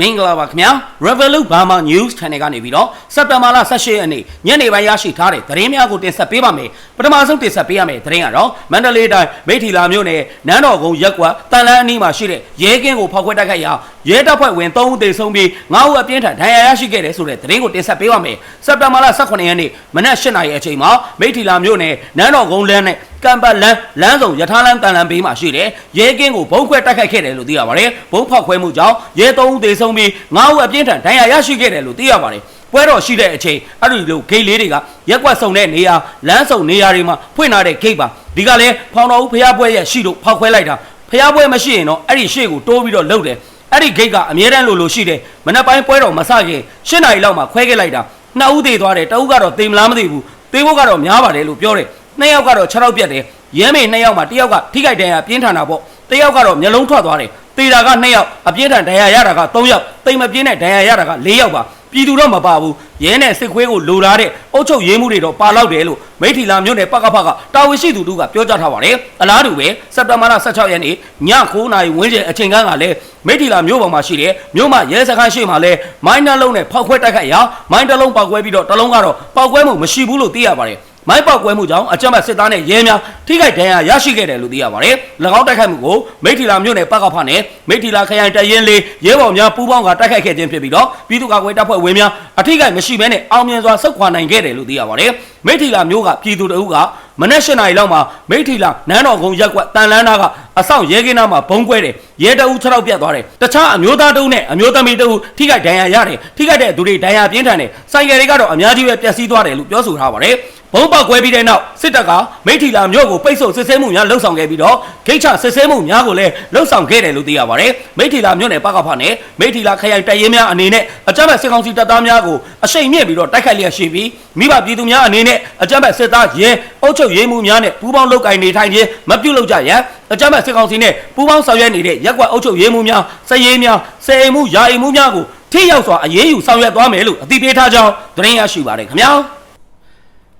မင်္ဂလာပါခင်ဗျာ Revolut Burma News Channel ကနေပြီးတော့စက်တဘာလ18ရက်နေ့ညနေပိုင်းရရှိထားတဲ့သတင်းများကိုတင်ဆက်ပေးပါမယ်ပထမဆုံးတင်ဆက်ပေးရမယ့်သတင်းကတော့မန္တလေးတိုင်းမိထီလာမြို့နယ်နန်းတော်ကုန်းရက်ကွက်တန်လန်းအနီးမှာရှိတဲ့ရဲကင်းကိုဖောက်ခွဲတိုက်ခိုက်ရာ ရဲတပ်ဖွဲ့ဝင်3ဦးသေဆုံးပြီး9ဦးအပြင်းထန်ဒဏ်ရာရရှိခဲ့တယ်ဆိုတဲ့သတင်းကိုတင်ဆက်ပေးပါမယ်စက်တဘာလ18ရက်နေ့မနက်8:00နာရီအချိန်မှာမိထီလာမြို့နယ်နန်းတော်ကုန်းလမ်းနဲ့ကံပတ်လန်းလမ်းဆောင်ရထားလမ်းတန်လန်းဘေးမှာရှိတဲ့ရဲကင်းကိုဘုံခွဲတိုက်ခိုက်ခဲ့တယ်လို့သိရပါတယ်ဘုံဖောက်ခွဲမှုကြောင့်ရဲ3ဦးသေဆုံးပြီး9ဦးအပြင်းထန်ဒဏ်ရာရရှိခဲ့တယ်လို့သိရပါတယ်ပွဲတော်ရှိတဲ့အချိန်အဲ့ဒီလိုဂိတ်လေးတွေကရက်ကွက်ဆုံတဲ့နေရာလမ်းဆုံနေရာတွေမှာဖွင့်ထားတဲ့ဂိတ်ပါဒီကလည်းဖောင်တော်ဦးဖျားပွဲရဲ့ရှိလို့ဖောက်ခွဲလိုက်တာဖျားပွဲမရှိရင်တော့အဲ့ဒီရှေ့ကိုတိုးပြီးတော့လှုပ်တယ် အဲ့ဒီဂိတ်ကအမြဲတမ်းလိုလိုရှိတယ်မနက်ပိုင်းပွဲတော်မစခင်၈နာရီလောက်မှခွဲခဲ့လိုက်တာနှစ်ဦးသေးသွားတယ်တဦးကတော့သေမလားမသိဘူးသေဖို့ကတော့များပါတယ်လို့ပြောတယ်နှစ်ယောက်ကတော့6ရောက်ပြတ်တယ်ရဲမေနှစ်ယောက်မှတစ်ယောက်ကထိခိုက်ဒဏ်ရာပြင်းထန်တာပေါ့တစ်ယောက်ကတော့မျက်လုံးထွက်သွားတယ်သေတာက2ယောက်အပြင်းထန်ဒဏ်ရာရတာက3ယောက်တိမ်မပြင်းတဲ့ဒဏ်ရာရတာက4ယောက်ပါ ပြည်သူတော့မပါဘူးရဲနဲ့စစ်ခွေးကိုလိုလားတဲ့အုတ်ချုပ်ရေးမှုတွေတော့ပါလောက်တယ်လို့မိထီလာမြို့နယ်ပကဖကတာဝန်ရှိသူတို့ကပြောကြားထားပါတယ်အလားတူပဲစက်တဘာလ16ရက်နေ့ည9:00နာရီဝန်းကျင်အချိန်ကန်းကလည်းမိထီလာမြို့ပေါ်မှာရှိတဲ့မြို့မှာရဲစခန်းရှိမှလည်းမိုင်းနှလုံးနဲ့ဖောက်ခွဲတိုက်ခိုက်ရာမိုင်းတစ်လုံးပောက်ကွဲပြီးတော့တစ်လုံးကတော့ပောက်ကွဲမှုမရှိဘူးလို့သိရပါတယ် မိုင်းပေါက်ကွဲမှုကြောင့်အကြမ်းဖက်စစ်သားနဲ့ရဲများထိခိုက်ဒဏ်ရာရရှိခဲ့တယ်လို့သိရပါတယ်။၎င်းတိုက်ခိုက်မှုကိုမိထီလာမြို့နယ်ပကဖနဲ့မိထီလာခရိုင်တရင်လေးရဲဘော်များပူးပေါင်းကတိုက်ခိုက်ခဲ့ခြင်းဖြစ်ပြီးတော့ပြည်သူ့ကာကွယ်တပ်ဖွဲ့ဝင်များအထိခိုက်မရှိဘဲနဲ့အောင်မြင်စွာဆုတ်ခွာနိုင်ခဲ့တယ်လို့သိရပါတယ်။မိထီလာမြို့ကပြည်သူတအုပ်ကမနက်၈နာရီလောက်မှာမိထီလာနန်းတော်ကုန်းရက်ကွက်တန်လန်းသားကအဆောင်ရဲကင်းသားမှာဘုံကွဲတယ်ရဲတအုပ်6ရောက်ပြတ်သွားတယ်တခြားအမျိုးသားတအုပ်နဲ့အမျိုးသမီးတအုပ်ထိခိုက်ဒဏ်ရာရတယ်ထိခိုက်တဲ့သူတွေဒဏ်ရာပြင်းထန်တယ်ဆိုင်ကယ်တွေကတော့အများကြီးပဲပျက်စီးသွားတယ်လို့ပြောဆိုထားပါတယ် ဘုံပေါက်ကွဲပြီးတဲ့နောက်စစ်တပ်ကမိထီလာမြို့ကိုပိတ်ဆို့စစ်ဆေးမှုများလှုပ်ဆောင်ခဲ့ပြီးတော့ဂိတ်ချစစ်ဆေးမှုများကိုလည်းလှုပ်ဆောင်ခဲ့တယ်လို့သိရပါတယ်မိထီလာမြို့နယ်ပကဖနဲ့မိထီလာခရိုင်တပ်ရင်းများအနေနဲ့အကြမ်းဖက်စစ်ကောင်စီတပ်သားများကိုအရှိန်မြင့်ပြီးတော့တိုက်ခိုက်လျက်ရှိပြီးမိဘပြည်သူများအနေနဲ့အကြမ်းဖက်စစ်သားရဲအုပ်ချုပ်ရေးမှုများနဲ့ပူးပေါင်းလုပ်ကိုင်နေထိုင်ခြင်းမပြုလုပ်ကြရန်အကြမ်းဖက်စစ်ကောင်စီနဲ့ပူးပေါင်းဆောင်ရွက်နေတဲ့ရက်ကွက်အုပ်ချုပ်ရေးမှုများစည်ရေးများစည်အိမ်မှုယာအိမ်မှုများကိုထိရောက်စွာအရေးယူဆောင်ရွက်သွားမယ်လို့အသိပေးထားကြောင်းသတင်းရရှိပါတယ်ခင်ဗျာ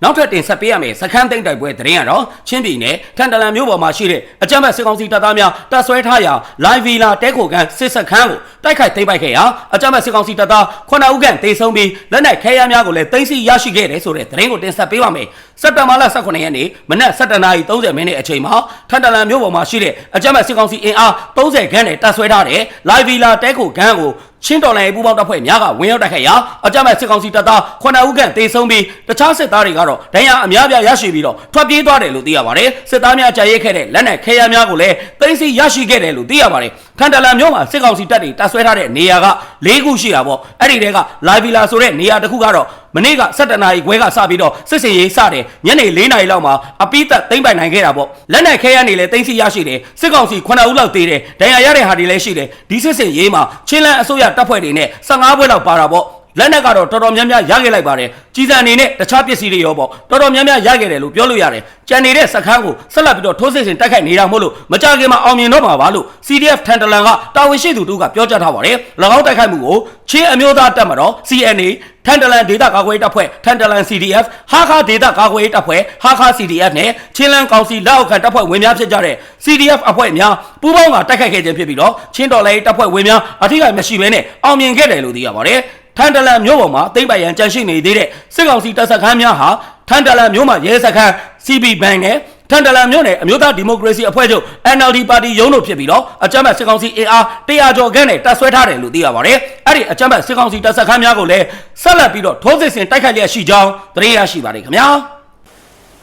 နောက်ထပ်တင်ဆက်ပေးရမယ့်စခန်းသိမ်းတိုက်ပွဲသတင်းကတော့ချင်းပြည်နယ်ထန်တလန်မြို့ပေါ်မှာရှိတဲ့အကြမ်းဖက်စစ်ကောင်စီတပ်သားများတပ်ဆွဲထားရာလိုင်ဗီလာတဲခိုကန်စစ်စခန်းကိုတိုက်ခိုက်သိမ်းပိုက်ခဲ့ရာအကြမ်းဖက်စစ်ကောင်စီတပ်သား9ဦးခန့်တေဆုံးပြီးလက်နက်ခဲယမ်းများကိုလည်းသိမ်းဆည်းရရှိခဲ့တယ်ဆိုတဲ့သတင်းကိုတင်ဆက်ပေးပါမယ်စက်တဘာလ18ရက်နေ့မနက်7:30မိနစ်အချိန်မှာထန်တလန်မြို့ပေါ်မှာရှိတဲ့အကြမ်းဖက်စစ်ကောင်စီအင်အား30ခန်းနဲ့တပ်ဆွဲထားတဲ့လိုင်ဗီလာတဲခိုကန်ကို ချင်းတော်လိုင်ပူပေါင်းတပ်ဖွဲ့များကဝင်ရောက်တိုက်ခိုက်ရာအကြမ်းဖက်စစ်ကောင်စီတပ်သား9ဦးခန့်တေဆုံးပြီးတခြားစစ်သားတွေကတော့ဒဏ်ရာအများပြားရရှိပြီးတော့ထွက်ပြေးသွားတယ်လို့သိရပါတယ်စစ်သားများကြာရဲခဲ့တဲ့လက်နက်ခဲယမ်းများကိုလည်းသိမ်းဆည်းရရှိခဲ့တယ်လို့သိရပါတယ် ထန်တလန်မြို့မှာစစ်ကောင်စီတပ်တွေတပ်ဆွဲထားတဲ့နေရာက၄ခုရှိတာပေါ့အဲ့ဒီတဲကလာဗီလာဆိုတဲ့နေရာတစ်ခုကတော့မနေ့က7နာရီခွဲကစပြီးတော့စစ်စင်ရေးစတယ်ညနေ4နာရီလောက်မှာအပိသက်သိမ့်ပိုင်နိုင်ခဲ့တာပေါ့လက်နက်ခဲယမ်းတွေလည်းသိမ်းဆည်းရရှိတယ်စစ်ကောင်စီ9ဦးလောက်သေးတယ်ဒဏ်ရာရတဲ့ဟာတွေလည်းရှိတယ်ဒီစစ်စင်ရေးမှာချင်းလန်းအစိုးရတပ်ဖွဲ့တွေနဲ့15ဘွဲလောက်ပါတာပေါ့ လက်နက်ကတော့တော်တော်များများရခဲ့လိုက်ပါတယ်ကြီးစံအနေနဲ့တခြားပစ္စည်းတွေရောပေါ့တော်တော်များများရခဲ့တယ်လို့ပြောလို့ရတယ်ကြံနေတဲ့စခန်းကိုဆက်လက်ပြီးတော့ထိုးစစ်ဆင်တိုက်ခိုက်နေတာမို့လို့မကြခင်မှာအောင်မြင်တော့မှာပါလို့ CDF ထန်တလန်ကတာဝန်ရှိသူတို့ကပြောကြားထားပါတယ်၎င်းတိုက်ခိုက်မှုကိုချင်းအမျိုးသားတပ်မတော် CNA ထန်တလန်ဒေသကာကွယ်ရေးတပ်ဖွဲ့ထန်တလန် CDF ဟာခါဒေသကာကွယ်ရေးတပ်ဖွဲ့ဟာခါ CDF နဲ့ချင်းလန်းကောင်စီလက်အောက်ခံတပ်ဖွဲ့ဝင်များဖြစ်ကြတဲ့ CDF အဖွဲ့များပူးပေါင်းကတိုက်ခိုက်ခဲ့ခြင်းဖြစ်ပြီးတော့ချင်းတော်လည်းတပ်ဖွဲ့ဝင်များအထူးကမရှိဘဲနဲ့အောင်မြင်ခဲ့တယ်လို့သိရပါတယ် ထန်တလန်မြို့ပေါ်မှာတိမ့်ပိုင်ရန်ကြန့်ရှိနေသေးတဲ့စစ်ကောင်စီတပ်စခန်းများဟာထန်တလန်မြို့မှာရဲစခန်း CB ဘဏ်နဲ့ထန်တလန်မြို့နယ်အမျိုးသားဒီမိုကရေစီအဖွဲ့ချုပ် NLD ပါတီရုံးတို့ဖြစ်ပြီးတော့အကြမ်းဖက်စစ်ကောင်စီ AR 100ကျော်ခန့်နဲ့တပ်ဆွဲထားတယ်လို့သိရပါတယ်။အဲ့ဒီအကြမ်းဖက်စစ်ကောင်စီတပ်စခန်းများကိုလည်းဆက်လက်ပြီးတော့ထိုးစစ်ဆင်တိုက်ခိုက်လျက်ရှိကြောင်းသတင်းရရှိပါတယ်ခင်ဗျာ။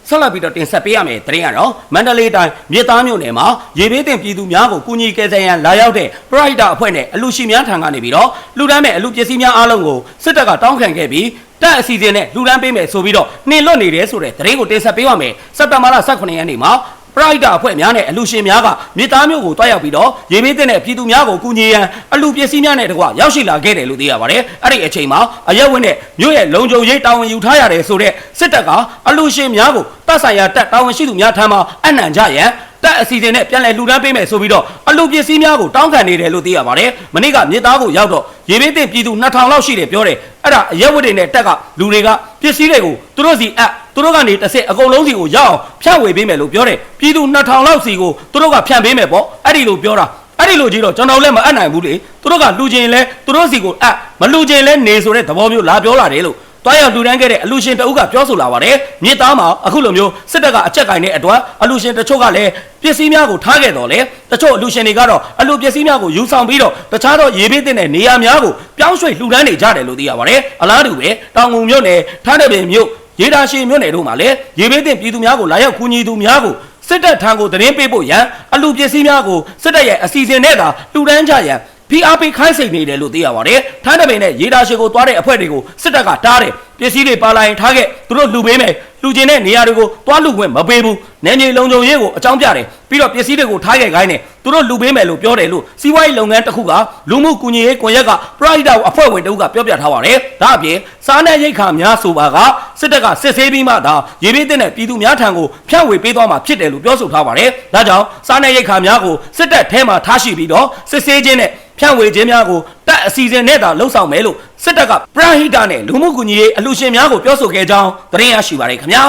ဆက်လက်ပြီးတော့တင်ဆက်ပေးရမယ်သတင်းကတော့မန္တလေးတိုင်းမြစ်သားမြို့နယ်မှာရေဘေးတင်ပြည်သူများကိုကူညီကယ်ဆယ်ရန်လာရောက်တဲ့ Pride အဖွဲ့နဲ့အလူရှိများထံကနေပြီးတော့လူတန်းမဲ့အလူပစ္စည်းများအားလုံးကိုစစ်တပ်ကတောင်းခံခဲ့ပြီးတပ်အစီအစဉ်နဲ့လူတန်းပေးမယ်ဆိုပြီးတော့နှင်လွတ်နေတယ်ဆိုတဲ့သတင်းကိုတင်ဆက်ပေးပါမယ်စက်တဘာလ18ရက်နေ့မှာပရိုက်တာအဖွဲ့များနဲ့အလူရှင်များကမြေသားမျိုးကိုတွားရောက်ပြီးတော့ရေမေးတဲ့ပြည်သူများကိုကူညီရန်အလူပစ္စည်းများနဲ့တကွရောက်ရှိလာခဲ့တယ်လို့သိရပါတယ်။အဲ့ဒီအချိန်မှာအရက်ဝင်းနဲ့မြို့ရဲ့လုံခြုံရေးတာဝန်ယူထားရတယ်ဆိုတဲ့စစ်တပ်ကအလူရှင်များကိုတပ်ဆိုင်ရာတပ်တာဝန်ရှိသူများထံမှအနှံကြရန်တက်အစီအစဉ်နဲ့ပြန်လည်လှူဒန်းပေးမယ်ဆိုပြီးတော့အလူပစ္စည်းများကိုတောင်းခံနေတယ်လို့သိရပါတယ်။မနေ့ကမြေသားကိုရောက်တော့ရေဘေးတင်ပြည်သူ2000လောက်ရှိတယ်ပြောတယ်။အဲ့ဒါအရက်ဝတ်တွေနဲ့တက်ကလူတွေကပစ္စည်းတွေကိုသူတို့စီအပ်သူတို့ကနေတစ်ဆက်အကုန်လုံးစီကိုရောက်အောင်ဖြန့်ဝေပေးမယ်လို့ပြောတယ်။ပြည်သူ2000လောက်စီကိုသူတို့ကဖြန့်ပေးမယ်ပေါ့။အဲ့ဒီလိုပြောတာ။အဲ့ဒီလိုကြီးတော့ကျွန်တော်လည်းမအပ်နိုင်ဘူးလေသူတို့ကလူချင်းလဲသူတို့စီကိုအပ်မလူချင်းလဲနေဆိုတဲ့သဘောမျိုးလာပြောလာတယ်လို့ တွားရောက်လူတန်းခဲ့တဲ့အလူရှင်တအုပ်ကပြောဆိုလာပါတယ်မြစ်သားမှာအခုလိုမျိုးစစ်တပ်ကအကြက်ကင်တဲ့အတွက်အလူရှင်တချို့ကလည်းပစ္စည်းများကိုထားခဲ့တော်လေတချို့အလူရှင်တွေကတော့အလူပစ္စည်းများကိုယူဆောင်ပြီးတော့တခြားသောရေဘေးတင်တဲ့နေရာများကိုပြောင်းရွှေ့လှူဒန်းနေကြတယ်လို့သိရပါတယ်အလားတူပဲတောင်ငုံမြို့နယ်ထားတဲ့ပင်မြို့ရေဒါရှိမြို့နယ်တို့မှာလည်းရေဘေးတင်ပြည်သူများကိုလာရောက်ကူညီသူများကိုစစ်တပ်ထံကိုသတင်းပေးဖို့ရန်အလူပစ္စည်းများကိုစစ်တပ်ရဲ့အစီအစဉ်နဲ့သာလှူဒန်းကြရန် PRP ခိုင်းစိတ်နေတယ်လို့သိရပါတယ်။ထန်းတပင်နဲ့ရေဒါရှိကိုသွားတဲ့အဖွဲ့တွေကိုစစ်တပ်ကတားတယ်။ပစ္စည်းတွေပါလာရင်ထားခဲ့သူတို့လှူပေးမယ်။လှူခြင်းတဲ့နေရာတွေကိုသွားလှူခွင့်မပေးဘူး။နယ်မြေလုံခြုံရေးကိုအကြောင်းပြတယ်။ပြီးတော့ပစ္စည်းတွေကိုထားခဲ့ခိုင်းတယ်။သူတို့လှူပေးမယ်လို့ပြောတယ်လို့စီးပွားရေးလုပ်ငန်းတစ်ခုကလူမှုကူညီရေးကွန်ရက်ကပရိုက်တာအဖွဲ့ဝင်တဦးကပြောပြထားပါတယ်။ဒါအပြင်စားနပ်ရိက္ခာများဆိုပါကစစ်တပ်ကစစ်ဆေးပြီးမှသာရေပေးတဲ့ပြည်သူများထံကိုဖြန့်ဝေပေးသွားမှာဖြစ်တယ်လို့ပြောဆိုထားပါတယ်။ဒါကြောင့်စားနပ်ရိက္ခာများကိုစစ်တပ်ထဲမှာထားရှိပြီးတော့စစ်ဆေးခြင်းနဲ့ ဖြန့်ဝေခြင်းများကိုတပ်အစီအစဉ်နဲ့သာလှုပ်ဆောင်မယ်လို့စစ်တပ်ကပရဟိတနဲ့လူမှုကူညီရေးအလှူရှင်များကိုပြောဆိုခဲ့ကြောင်းသတင်းရရှိပါတယ်ခင်ဗျာ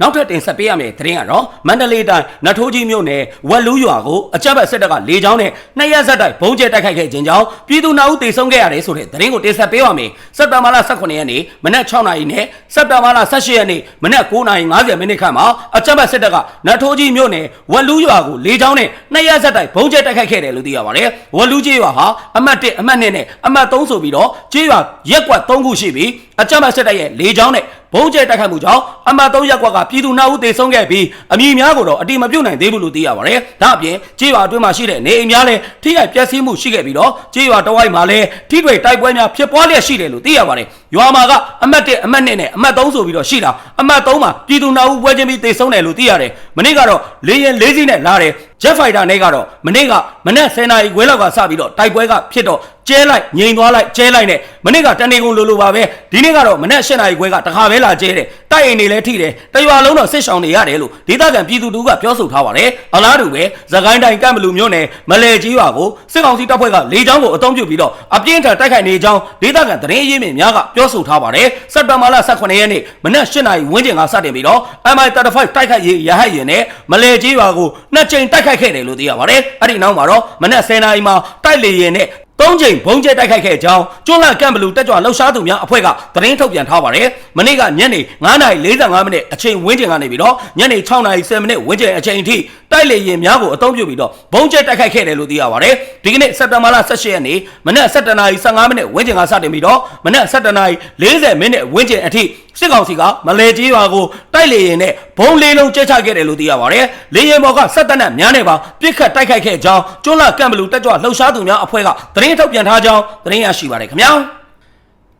နောက်ထပ်တင်ဆက်ပေးရမယ့်သတင်းကတော့မန္တလေးတိုင်းနတ်ထိုးကြီးမြို့နယ်ဝက်လူးရွာကိုအကြက်ဘက်စစ်တပ်ကလေကြောင်းနဲ့နှစ်ရက်ဆက်တိုက်ဘုံကျဲတိုက်ခိုက်ခဲ့ခြင်းကြောင့်ပြည်သူနာဦးတေဆုံးခဲ့ရတယ်ဆိုတဲ့သတင်းကိုတင်ဆက်ပေးပါမယ်စက်တဘာလ18ရက်နေ့မနက်6နာရီနဲ့စက်တဘာလ18ရက်နေ့မနက်9နာရီ50မိနစ်ခန့်မှာအကြက်ဘက်စစ်တပ်ကနတ်ထိုးကြီးမြို့နယ်ဝက်လူးရွာကိုလေကြောင်းနဲ့နှစ်ရက်ဆက်တိုက်ဘုံကျဲတိုက်ခိုက်ခဲ့တယ်လို့သိရပါတယ်ဝက်လူးကြီးရွာဟာအမှတ်1အမှတ်2နဲ့အမှတ်3ဆိုပြီးတော့ကြီးရွာရက်ကွက်3ခုရှိပြီးအကြမ်းဖက်စစ်တပ်ရဲ့လေကြောင်းနဲ့ဘုံကျဲတိုက်ခိုက်မှုကြောင့်အမှတ်3ရက်ကွက်ကပြည်သူနှောက်ဦးသေဆုံးခဲ့ပြီးအမည်များကိုတော့အတိမပြုတ်နိုင်သေးဘူးလို့သိရပါတယ်။ဒါအပြင်ကြေးရွာအတွင်းမှာရှိတဲ့နေအိမ်များလည်းထိခိုက်ပျက်စီးမှုရှိခဲ့ပြီးတော့ကြေးရွာတဝိုက်မှာလည်းထိတွေ့တိုက်ပွဲများဖြစ်ပွားလျက်ရှိတယ်လို့သိရပါတယ်။ရွာမှာကအမှတ်1အမှတ်2နဲ့အမှတ်3ဆိုပြီးတော့ရှိတာအမှတ်3မှာပြည်သူနှောက်ဦးပွဲချင်းပြီးသေဆုံးတယ်လို့သိရတယ်။မနေ့ကတော့လေရင်လေးစီးနဲ့လာတယ် Jet Fighter နဲ့ကတော့မနေ့ကမနေ့10နာရီခွဲလောက်ကစပြီးတော့တိုက်ပွဲကဖြစ်တော့ ကျဲလိုက်ငိန်သွားလိုက်ကျဲလိုက်နဲ့မနေ့ကတနေကုန်လိုလိုပါပဲဒီနေ့ကတော့မနေ့10နာရီခွဲကတခါပဲလာကျဲတယ်တိုက်အိမ်တွေလည်းထိတယ်တရွာလုံးတော့စစ်ဆောင်နေရတယ်လို့ဒေသခံပြည်သူတို့ကပြောဆိုထားပါတယ်အလားတူပဲသခိုင်းတိုင်းကန့်ဘလူမျိုးနယ်မလဲကြီးရွာကိုစစ်ကောင်စီတပ်ဖွဲ့ကလေကြောင်းကိုအုံပြုပြီးတော့အပြင်းထန်တိုက်ခိုက်နေကြောင်းဒေသခံသတင်းရင်းမြစ်များကပြောဆိုထားပါတယ်စက်တဘာလ18ရက်နေ့မနေ့10နာရီဝန်းကျင်ကစတင်ပြီးတော့ MI35 တိုက်ခိုက်ရေးရဟတ်ရင်နဲ့မလဲကြီးရွာကိုနှစ်ကြိမ်တိုက်ခိုက်ခဲ့တယ်လို့သိရပါတယ်အဲ့ဒီနောက်မှာတော့မနေ့10နာရီမှာတိုက်လေရင်နဲ့ သုံးချိန်ဘုံကျဲတိုက်ခိုက်ခဲ့ကြောင်းကျွန်းလကန့်ဘလူတက်ကြွလှုပ်ရှားသူများအဖွဲ့ကသတင်းထုတ်ပြန်ထားပါတယ်။မနေ့ကညနေ9:45မိနစ်အချိန်ဝန်းကျင်ကနေပြီးတော့ညနေ6:10မိနစ်ဝန်းကျင်အချိန်အထိ တိုက်လေရင်များကိုအသုံးပြုပြီးတော့ဘုံကျဲတိုက်ခိုက်ခဲ့တယ်လို့သိရပါတယ်။ဒီကနေ့စက်တဘာလ18ရက်နေ့မနက်7:15မိနစ်ဝန်းကျင်ကစတင်ပြီးတော့မနက်7:40မိနစ်ဝန်းကျင်အထိစစ်ကောင်စီကမလဲကြီးရွာကိုတိုက်လေရင်နဲ့ဘုံလေးလုံးကျဲချခဲ့တယ်လို့သိရပါတယ်။လေရင်ဘော်ကစက်တနက်များနဲ့ပါပြစ်ခတ်တိုက်ခိုက်ခဲ့ကြောင်းကျွန်းလကန့်ဘလူတက်ကြွလှုပ်ရှားသူများအဖွဲ့ကသတင်းထုတ်ပြန်ထားကြောင်းသတင်းရရှိပါတယ်ခင်ဗျာ။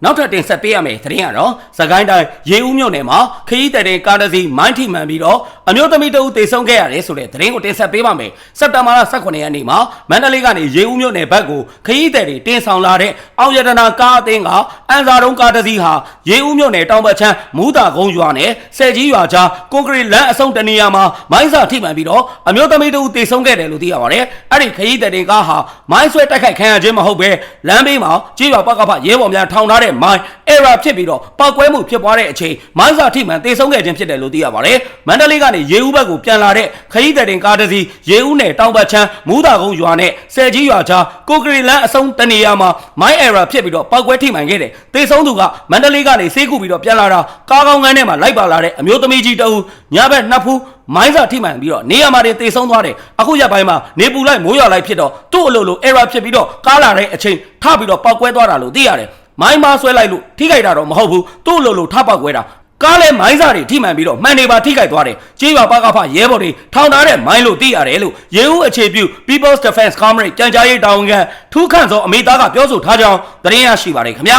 နောက်ထပ်တင်ဆက်ပေးရမယ့်သတင်းကတော့စကိုင်းတိုင်းရေဦးမြို့နယ်မှာခရီးသည်တင်ကားတစ်စီးမိုင်းထိမှန်ပြီးတော့အမျိုးသမီးတဦးသေဆုံးခဲ့ရတယ်ဆိုတဲ့သတင်းကိုတင်ဆက်ပေးပါမယ်။စက်တဘာလ18ရက်နေ့မှာမန္တလေးကနေရေဦးမြို့နယ်ဘက်ကိုခရီးသည်တွေတင်ဆောင်လာတဲ့အောင်ရတနာကားအသင်းကအန်စာတုံးကားတစ်စီးဟာရေဦးမြို့နယ်တောင်ဘက်ချမ်းမူးတာကုန်းရွာနဲ့ဆယ်ကြီးရွာကြားကွန်ကရစ်လမ်းအစုံတနေရာမှာမိုင်းစာထိမှန်ပြီးတော့အမျိုးသမီးတဦးသေဆုံးခဲ့တယ်လို့သိရပါတယ်။အဲ့ဒီခရီးသည်တင်ကားဟာမိုင်းဆွဲတိုက်ခိုက်ခံရခြင်းမဟုတ်ပဲလမ်းဘေးမှာကြေးရွာပကဖရဲဘော်များထောင်ထားတဲ့မိုင်း error ဖြစ်ပြီးတော့ပောက်ကွဲမှုဖြစ်ပွားတဲ့အချိန်မိုင်းစာထိမှန်သေဆုံးခဲ့ခြင်းဖြစ်တယ်လို့သိရပါတယ်။မန္တလေးကနေရေဦးဘက်ကိုပြန်လာတဲ့ခရီးသည်တင်ကားတစ်စီးရေဦးနယ်တောင်ဘက်ချမ်းမူးတာကုန်းရွာနဲ့ဆယ်ကြီးရွာကြားကိုကရီလန်းအစုံတနေရာမှာမိုင်း error ဖြစ်ပြီးတော့ပောက်ကွဲထိမှန်ခဲ့တယ်။သေဆုံးသူကမန္တလေးကနေဆေးကုပြီးတော့ပြန်လာတာကားကောင်းကန်းထဲမှာလိုက်ပါလာတဲ့အမျိုးသမီးကြီးတဦးညဘက်နှစ်ဖူးမိုင်းစာထိမှန်ပြီးတော့နေရာမှာတင်သေဆုံးသွားတယ်အခုရက်ပိုင်းမှာနေပူလိုက်မိုးရွာလိုက်ဖြစ်တော့သူ့အလိုလို error ဖြစ်ပြီးတော့ကားလာတဲ့အချိန်ထပြီးတော့ပောက်ကွဲသွားတာလို့သိရတယ် မိုင်းမဆွဲလိုက်လို့ထိခိုက်တာတော့မဟုတ်ဘူးသူ့အလိုလိုထပောက်ကွဲတာကားလဲမိုင်းစာတွေထိမှန်ပြီးတော့မှန်နေပါထိခိုက်သွားတယ်ကြေးရွာပကဖရဲဘော်တွေထောင်ထားတဲ့မိုင်းလို့သိရတယ်လို့ရေဦးအခြေပြု People's Defense Comrade ကြံကြားရေးတာဝန်ခံထူးခန့်စောအမေသားကပြောဆိုထားကြောင်းသတင်းရရှိပါတယ်ခင်ဗျာ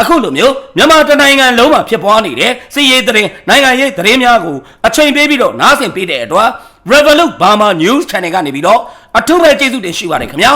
အခုလိုမျိုးမြန်မာတနိုင်ငံလုံးမှာဖြစ်ပွားနေတဲ့စီးရေးသတင်းနိုင်ငံရေးသတင်းများကိုအချိန်ပေးပြီးတော့နားဆင်ပေးတဲ့အတွက် Revolut Burma News Channel ကနေပြီးတော့အထူးပဲကျေးဇူးတင်ရှိပါတယ်ခင်ဗျာ